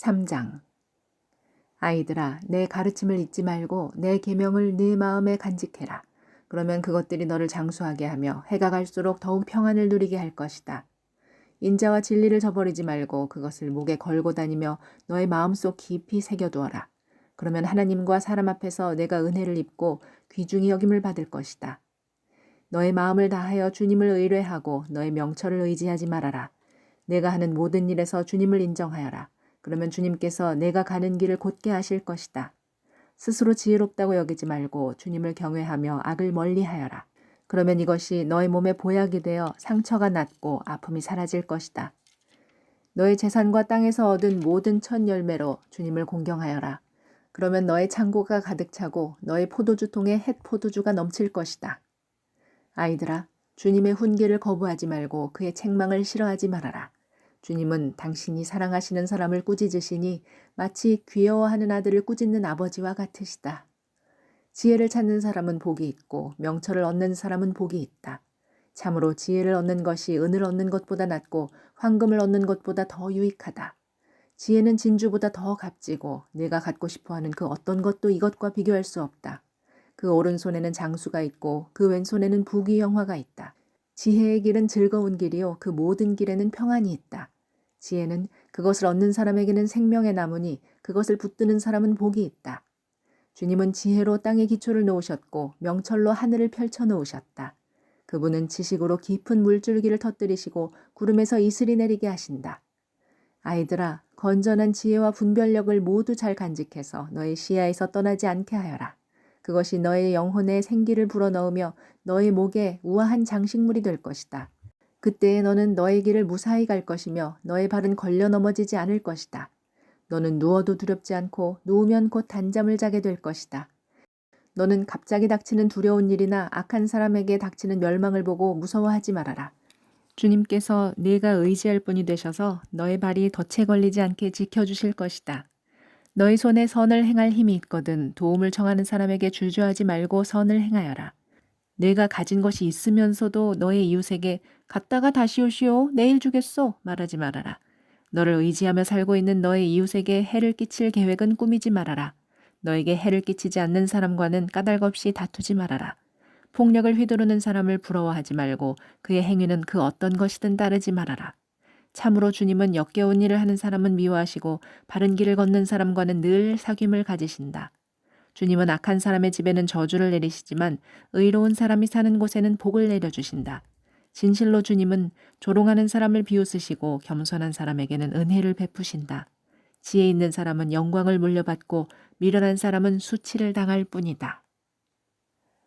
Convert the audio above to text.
3장 아이들아 내 가르침을 잊지 말고 내 계명을 네 마음에 간직해라. 그러면 그것들이 너를 장수하게 하며 해가 갈수록 더욱 평안을 누리게 할 것이다. 인자와 진리를 저버리지 말고 그것을 목에 걸고 다니며 너의 마음속 깊이 새겨두어라. 그러면 하나님과 사람 앞에서 내가 은혜를 입고 귀중히 여김을 받을 것이다. 너의 마음을 다하여 주님을 의뢰하고 너의 명철을 의지하지 말아라. 내가 하는 모든 일에서 주님을 인정하여라. 그러면 주님께서 내가 가는 길을 곧게 하실 것이다. 스스로 지혜롭다고 여기지 말고 주님을 경외하며 악을 멀리하여라. 그러면 이것이 너의 몸에 보약이 되어 상처가 낫고 아픔이 사라질 것이다. 너의 재산과 땅에서 얻은 모든 첫 열매로 주님을 공경하여라. 그러면 너의 창고가 가득 차고 너의 포도주 통에 햇 포도주가 넘칠 것이다. 아이들아, 주님의 훈계를 거부하지 말고 그의 책망을 싫어하지 말아라. 주님은 당신이 사랑하시는 사람을 꾸짖으시니 마치 귀여워하는 아들을 꾸짖는 아버지와 같으시다. 지혜를 찾는 사람은 복이 있고 명철을 얻는 사람은 복이 있다. 참으로 지혜를 얻는 것이 은을 얻는 것보다 낫고 황금을 얻는 것보다 더 유익하다. 지혜는 진주보다 더 값지고 내가 갖고 싶어하는 그 어떤 것도 이것과 비교할 수 없다. 그 오른손에는 장수가 있고 그 왼손에는 부귀 영화가 있다. 지혜의 길은 즐거운 길이요 그 모든 길에는 평안이 있다. 지혜는 그것을 얻는 사람에게는 생명의 나무니 그것을 붙드는 사람은 복이 있다. 주님은 지혜로 땅의 기초를 놓으셨고 명철로 하늘을 펼쳐 놓으셨다. 그분은 지식으로 깊은 물줄기를 터뜨리시고 구름에서 이슬이 내리게 하신다. 아이들아, 건전한 지혜와 분별력을 모두 잘 간직해서 너의 시야에서 떠나지 않게 하여라. 그것이 너의 영혼에 생기를 불어넣으며 너의 목에 우아한 장식물이 될 것이다. 그때에 너는 너의 길을 무사히 갈 것이며 너의 발은 걸려 넘어지지 않을 것이다. 너는 누워도 두렵지 않고 누우면 곧 단잠을 자게 될 것이다. 너는 갑자기 닥치는 두려운 일이나 악한 사람에게 닥치는 멸망을 보고 무서워하지 말아라. 주님께서 네가 의지할 분이 되셔서 너의 발이 덫에 걸리지 않게 지켜주실 것이다. 너희 손에 선을 행할 힘이 있거든 도움을 청하는 사람에게 주저하지 말고 선을 행하여라. 내가 가진 것이 있으면서도 너의 이웃에게 갔다가 다시 오시오 내일 주겠소 말하지 말아라. 너를 의지하며 살고 있는 너의 이웃에게 해를 끼칠 계획은 꾸미지 말아라. 너에게 해를 끼치지 않는 사람과는 까닭 없이 다투지 말아라. 폭력을 휘두르는 사람을 부러워하지 말고 그의 행위는 그 어떤 것이든 따르지 말아라. 참으로 주님은 역겨운 일을 하는 사람은 미워하시고 바른 길을 걷는 사람과는 늘 사귐을 가지신다. 주님은 악한 사람의 집에는 저주를 내리시지만 의로운 사람이 사는 곳에는 복을 내려주신다. 진실로 주님은 조롱하는 사람을 비웃으시고 겸손한 사람에게는 은혜를 베푸신다. 지혜 있는 사람은 영광을 물려받고 미련한 사람은 수치를 당할 뿐이다.